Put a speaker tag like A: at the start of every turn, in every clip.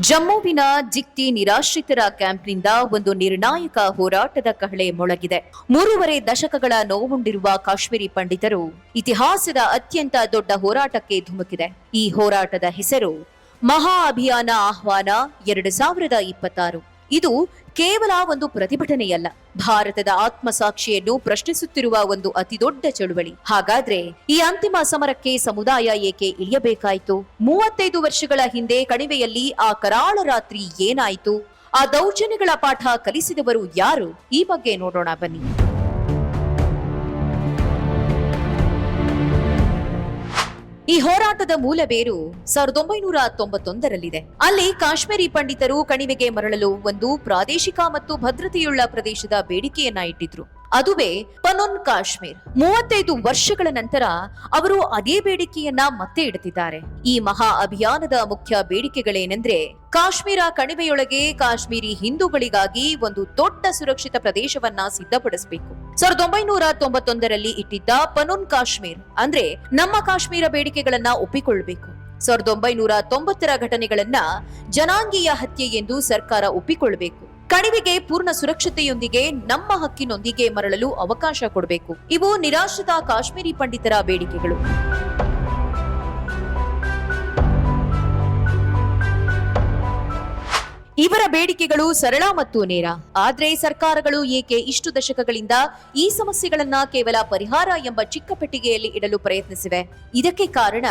A: ಜಮ್ಮುವಿನ ಜಿಕ್ತಿ ನಿರಾಶ್ರಿತರ ಕ್ಯಾಂಪ್ನಿಂದ ಒಂದು ನಿರ್ಣಾಯಕ ಹೋರಾಟದ ಕಹಳೆ ಮೊಳಗಿದೆ. ಮೂರುವರೆ ದಶಕಗಳ ನೋವುಂಡಿರುವ ಕಾಶ್ಮೀರಿ ಪಂಡಿತರು ಇತಿಹಾಸದ ಅತ್ಯಂತ ದೊಡ್ಡ ಹೋರಾಟಕ್ಕೆ ಧುಮುಕಿದೆ. ಈ ಹೋರಾಟದ ಹೆಸರು ಮಹಾ ಅಭಿಯಾನ ಆಹ್ವಾನ ಎರಡು ಸಾವಿರದ ಇಪ್ಪತ್ತಾರು. ಇದು ಕೇವಲ ಒಂದು ಪ್ರತಿಭಟನೆಯಲ್ಲ. ಭಾರತದ ಆತ್ಮಸಾಕ್ಷಿಯನ್ನು ಪ್ರಶ್ನಿಸುತ್ತಿರುವ ಒಂದು ಅತಿದೊಡ್ಡ ಚಳುವಳಿ. ಹಾಗಾದ್ರೆ ಈ ಅಂತಿಮ ಸಮರಕ್ಕೆ ಸಮುದಾಯ ಏಕೆ ಇಳಿಯಬೇಕಾಯಿತು? ಮೂವತ್ತೈದು ವರ್ಷಗಳ ಹಿಂದೆ ಕಣಿವೆಯಲ್ಲಿ ಆ ಕರಾಳ ರಾತ್ರಿ ಏನಾಯಿತು? ಆ ದೌರ್ಜನ್ಯಗಳ ಪಾಠ ಕಲಿಸಿದವರು ಯಾರು? ಈ ಬಗ್ಗೆ ನೋಡೋಣ ಬನ್ನಿ. ಈ ಹೋರಾಟದ ಮೂಲ ಬೇರು ಸಾವಿರದ ಒಂಬೈನೂರ ತೊಂಬತ್ತೊಂದರಲ್ಲಿದೆ. ಅಲ್ಲಿ ಕಾಶ್ಮೀರಿ ಪಂಡಿತರು ಕಣಿವೆಗೆ ಮರಳಲು ಒಂದು ಪ್ರಾದೇಶಿಕ ಮತ್ತು ಭದ್ರತೆಯುಳ್ಳ ಪ್ರದೇಶದ ಬೇಡಿಕೆಯನ್ನ ಇಟ್ಟಿದ್ರು. ಅದುವೇ ಪನೊನ್ ಕಾಶ್ಮೀರ್. ಮೂವತ್ತೈದು ವರ್ಷಗಳ ನಂತರ ಅವರು ಅದೇ ಬೇಡಿಕೆಯನ್ನ ಮತ್ತೆ ಇಡುತ್ತಿದ್ದಾರೆ. ಈ ಮಹಾ ಅಭಿಯಾನದ ಮುಖ್ಯ ಬೇಡಿಕೆಗಳೇನೆಂದ್ರೆ ಕಾಶ್ಮೀರ ಕಣಿವೆಯೊಳಗೆ ಕಾಶ್ಮೀರಿ ಹಿಂದೂಗಳಿಗಾಗಿ ಒಂದು ದೊಡ್ಡ ಸುರಕ್ಷಿತ ಪ್ರದೇಶವನ್ನ ಸಿದ್ಧಪಡಿಸಬೇಕು. ಸಾವಿರದ ಒಂಬೈನೂರ ತೊಂಬತ್ತೊಂದರಲ್ಲಿ ಇಟ್ಟಿದ್ದ ಪನೊನ್ ಕಾಶ್ಮೀರ್ ಅಂದ್ರೆ ನಮ್ಮ ಕಾಶ್ಮೀರ ಬೇಡಿಕೆಗಳನ್ನ ಒಪ್ಪಿಕೊಳ್ಳಬೇಕು ಸಾವಿರದ ಒಂಬೈನೂರ ತೊಂಬತ್ತರ ಘಟನೆಗಳನ್ನ ಜನಾಂಗೀಯ ಹತ್ಯೆ ಎಂದು ಸರ್ಕಾರ ಒಪ್ಪಿಕೊಳ್ಳಬೇಕು ಕಣಿವೆಗೆ ಪೂರ್ಣ ಸುರಕ್ಷತೆಯೊಂದಿಗೆ ನಮ್ಮ ಹಕ್ಕಿನೊಂದಿಗೆ ಮರಳಲು ಅವಕಾಶ ಕೊಡಬೇಕು. ಇವು ನಿರಾಶ್ರಿತ ಕಾಶ್ಮೀರಿ ಪಂಡಿತರ ಬೇಡಿಕೆಗಳು. ಇವರ ಬೇಡಿಕೆಗಳು ಸರಳ ಮತ್ತು ನೇರ. ಆದ್ರೆ ಸರ್ಕಾರಗಳು ಏಕೆ ಇಷ್ಟು ದಶಕಗಳಿಂದ ಈ ಸಮಸ್ಯೆಗಳನ್ನ ಕೇವಲ ಪರಿಹಾರ ಎಂಬ ಚಿಕ್ಕ ಪೆಟ್ಟಿಗೆಯಲ್ಲಿ ಇಡಲು ಪ್ರಯತ್ನಿಸಿವೆ? ಇದಕ್ಕೆ ಕಾರಣ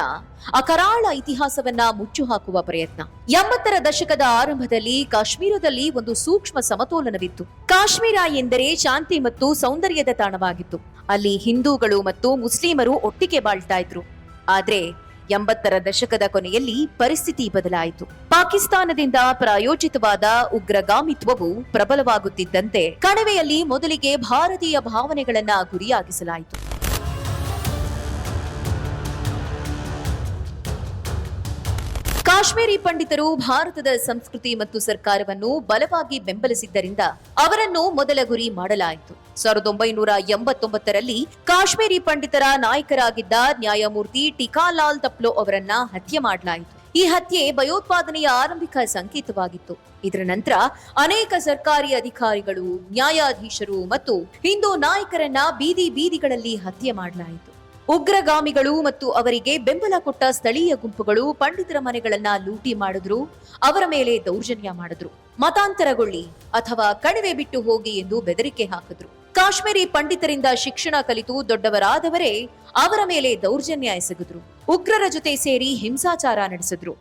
A: ಅಕರಾಳ ಇತಿಹಾಸವನ್ನ ಮುಚ್ಚು ಹಾಕುವ ಪ್ರಯತ್ನ. ಎಂಬತ್ತರ ದಶಕದ ಆರಂಭದಲ್ಲಿ ಕಾಶ್ಮೀರದಲ್ಲಿ ಒಂದು ಸೂಕ್ಷ್ಮ ಸಮತೋಲನವಿತ್ತು. ಕಾಶ್ಮೀರ ಎಂದರೆ ಶಾಂತಿ ಮತ್ತು ಸೌಂದರ್ಯದ ತಾಣವಾಗಿತ್ತು. ಅಲ್ಲಿ ಹಿಂದೂಗಳು ಮತ್ತು ಮುಸ್ಲಿಮರು ಒಟ್ಟಿಗೆ ಬಾಳ್ತಾ ಇದ್ರು. ಆದ್ರೆ ಎಂಬತ್ತರ ದಶಕದ ಕೊನೆಯಲ್ಲಿ ಪರಿಸ್ಥಿತಿ ಬದಲಾಯಿತು. ಪಾಕಿಸ್ತಾನದಿಂದ ಪ್ರಾಯೋಜಿತವಾದ ಉಗ್ರಗಾಮಿತ್ವವು ಪ್ರಬಲವಾಗುತ್ತಿದ್ದಂತೆ ಕಣಿವೆಯಲ್ಲಿ ಮೊದಲಿಗೆ ಭಾರತೀಯ ಭಾವನೆಗಳನ್ನ ಗುರಿಯಾಗಿಸಲಾಯಿತು. ಕಾಶ್ಮೀರಿ ಪಂಡಿತರು ಭಾರತದ ಸಂಸ್ಕೃತಿ ಮತ್ತು ಸರ್ಕಾರವನ್ನು ಬಲವಾಗಿ ಬೆಂಬಲಿಸಿದ್ದರಿಂದ ಅವರನ್ನು ಮೊದಲ ಗುರಿ ಮಾಡಲಾಯಿತು. ಸಾವಿರದ ಒಂಬೈನೂರ ಎಂಬತ್ತೊಂಬತ್ತರಲ್ಲಿ ಕಾಶ್ಮೀರಿ ಪಂಡಿತರ ನಾಯಕರಾಗಿದ್ದ ನ್ಯಾಯಮೂರ್ತಿ ಟಿಕಾಲಾಲ್ ತಪ್ಲೋ ಅವರನ್ನ ಹತ್ಯೆ ಮಾಡಲಾಯಿತು. ಈ ಹತ್ಯೆ ಭಯೋತ್ಪಾದನೆಯ ಆರಂಭಿಕ ಸಂಕೇತವಾಗಿತ್ತು. ಇದರ ನಂತರ ಅನೇಕ ಸರ್ಕಾರಿ ಅಧಿಕಾರಿಗಳು, ನ್ಯಾಯಾಧೀಶರು ಮತ್ತು ಹಿಂದೂ ನಾಯಕರನ್ನ ಬೀದಿ ಬೀದಿಗಳಲ್ಲಿ ಹತ್ಯೆ ಮಾಡಲಾಯಿತು. ಉಗ್ರಗಾಮಿಗಳು ಮತ್ತು ಅವರಿಗೆ ಬೆಂಬಲ ಕೊಟ್ಟ ಸ್ಥಳೀಯ ಗುಂಪುಗಳು ಪಂಡಿತರ ಮನೆಗಳನ್ನ ಲೂಟಿ ಮಾಡಿದ್ರು, ಅವರ ಮೇಲೆ ದೌರ್ಜನ್ಯ ಮಾಡಿದ್ರು. ಮತಾಂತರಗೊಳ್ಳಿ ಅಥವಾ ಕಣಿವೆ ಬಿಟ್ಟು ಹೋಗಿ ಎಂದು ಬೆದರಿಕೆ ಹಾಕಿದ್ರು. ಕಾಶ್ಮೀರಿ ಪಂಡಿತರಿಂದ ಶಿಕ್ಷಣ ಕಲಿತು ದೊಡ್ಡವರಾದವರೇ ಅವರ ಮೇಲೆ ದೌರ್ಜನ್ಯ ಎಸಗಿದ್ರು. ಉಗ್ರರ ಜೊತೆ ಸೇರಿ ಹಿಂಸಾಚಾರ ನಡೆಸಿದ್ರು.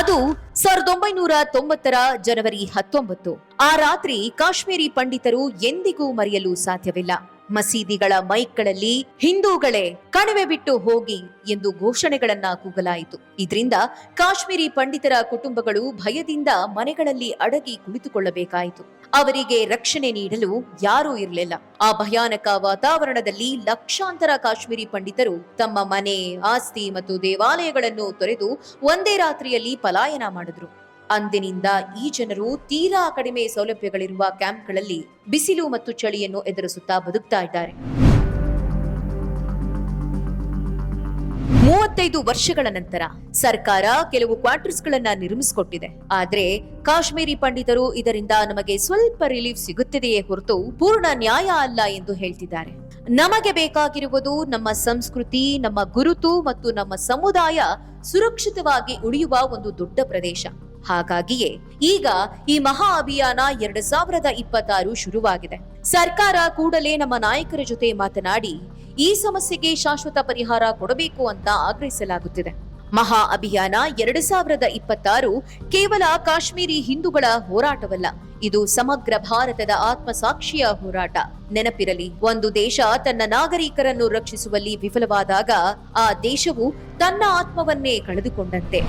A: ಅದು ಸಾವಿರದ ಒಂಬೈನೂರ ತೊಂಬತ್ತರ ಜನವರಿ ಹತ್ತೊಂಬತ್ತು ಆ ರಾತ್ರಿ ಕಾಶ್ಮೀರಿ ಪಂಡಿತರು ಎಂದಿಗೂ ಮರೆಯಲು ಸಾಧ್ಯವಿಲ್ಲ. ಮಸೀದಿಗಳ ಮೈಕ್ಗಳಲ್ಲಿ ಹಿಂದೂಗಳೇ ಕಣಿವೆ ಬಿಟ್ಟು ಹೋಗಿ ಎಂದು ಘೋಷಣೆಗಳನ್ನ ಕೂಗಲಾಯಿತು. ಇದರಿಂದ ಕಾಶ್ಮೀರಿ ಪಂಡಿತರ ಕುಟುಂಬಗಳು ಭಯದಿಂದ ಮನೆಗಳಲ್ಲಿ ಅಡಗಿ ಕುಳಿತುಕೊಳ್ಳಬೇಕಾಯಿತು. ಅವರಿಗೆ ರಕ್ಷಣೆ ನೀಡಲು ಯಾರೂ ಇರಲಿಲ್ಲ. ಆ ಭಯಾನಕ ವಾತಾವರಣದಲ್ಲಿ ಲಕ್ಷಾಂತರ ಕಾಶ್ಮೀರಿ ಪಂಡಿತರು ತಮ್ಮ ಮನೆ, ಆಸ್ತಿ ಮತ್ತು ದೇವಾಲಯಗಳನ್ನು ತೊರೆದು ಒಂದೇ ರಾತ್ರಿಯಲ್ಲಿ ಪಲಾಯನ ಮಾಡಿದ್ರು. ಅಂದಿನಿಂದ ಈ ಜನರು ತೀರಾ ಕಡಿಮೆ ಸೌಲಭ್ಯಗಳಿರುವ ಕ್ಯಾಂಪ್ಗಳಲ್ಲಿ ಬಿಸಿಲು ಮತ್ತು ಚಳಿಯನ್ನು ಎದುರಿಸುತ್ತಾ ಬದುಕ್ತಾ ಇದ್ದಾರೆ. ಮೂವತ್ತೈದು ವರ್ಷಗಳ ನಂತರ ಸರ್ಕಾರ ಕೆಲವು ಕ್ವಾರ್ಟರ್ಸ್ ಗಳನ್ನ ನಿರ್ಮಿಸಿಕೊಟ್ಟಿದೆ. ಆದ್ರೆ ಕಾಶ್ಮೀರಿ ಪಂಡಿತರು ಇದರಿಂದ ನಮಗೆ ಸ್ವಲ್ಪ ರಿಲೀಫ್ ಸಿಗುತ್ತದೆಯೇ ಹೊರತು ಪೂರ್ಣ ನ್ಯಾಯ ಅಲ್ಲ ಎಂದು ಹೇಳ್ತಿದ್ದಾರೆ. ನಮಗೆ ಬೇಕಾಗಿರುವುದು ನಮ್ಮ ಸಂಸ್ಕೃತಿ, ನಮ್ಮ ಗುರುತು ಮತ್ತು ನಮ್ಮ ಸಮುದಾಯ ಸುರಕ್ಷಿತವಾಗಿ ಉಳಿಯುವ ಒಂದು ದೊಡ್ಡ ಪ್ರದೇಶ. ಹಾಗಾಗಿಯೇ ಈಗ ಈ ಮಹಾ ಅಭಿಯಾನ ಎರಡ್ ಸಾವಿರದ ಇಪ್ಪತ್ತಾರು ಶುರುವಾಗಿದೆ. ಸರ್ಕಾರ ಕೂಡಲೇ ನಮ್ಮ ನಾಯಕರ ಜೊತೆ ಮಾತನಾಡಿ, ಈ ಸಮಸ್ಯೆಗೆ ಶಾಶ್ವತ ಪರಿಹಾರ ಕೊಡಬೇಕು ಅಂತ ಆಗ್ರಹಿಸಲಾಗುತ್ತಿದೆ. ಮಹಾ ಅಭಿಯಾನ ಎರಡು ಸಾವಿರದ ಇಪ್ಪತ್ತಾರು ಕೇವಲ ಕಾಶ್ಮೀರಿ ಹಿಂದೂಗಳ ಹೋರಾಟವಲ್ಲ, ಇದು ಸಮಗ್ರ ಭಾರತದ ಆತ್ಮಸಾಕ್ಷಿಯ ಹೋರಾಟ. ನೆನಪಿರಲಿ, ಒಂದು ದೇಶ ತನ್ನ ನಾಗರಿಕರನ್ನು ರಕ್ಷಿಸುವಲ್ಲಿ ವಿಫಲವಾದಾಗ, ಆ ದೇಶವು ತನ್ನ ಆತ್ಮವನ್ನೇ ಕಳೆದುಕೊಂಡಂತೆ.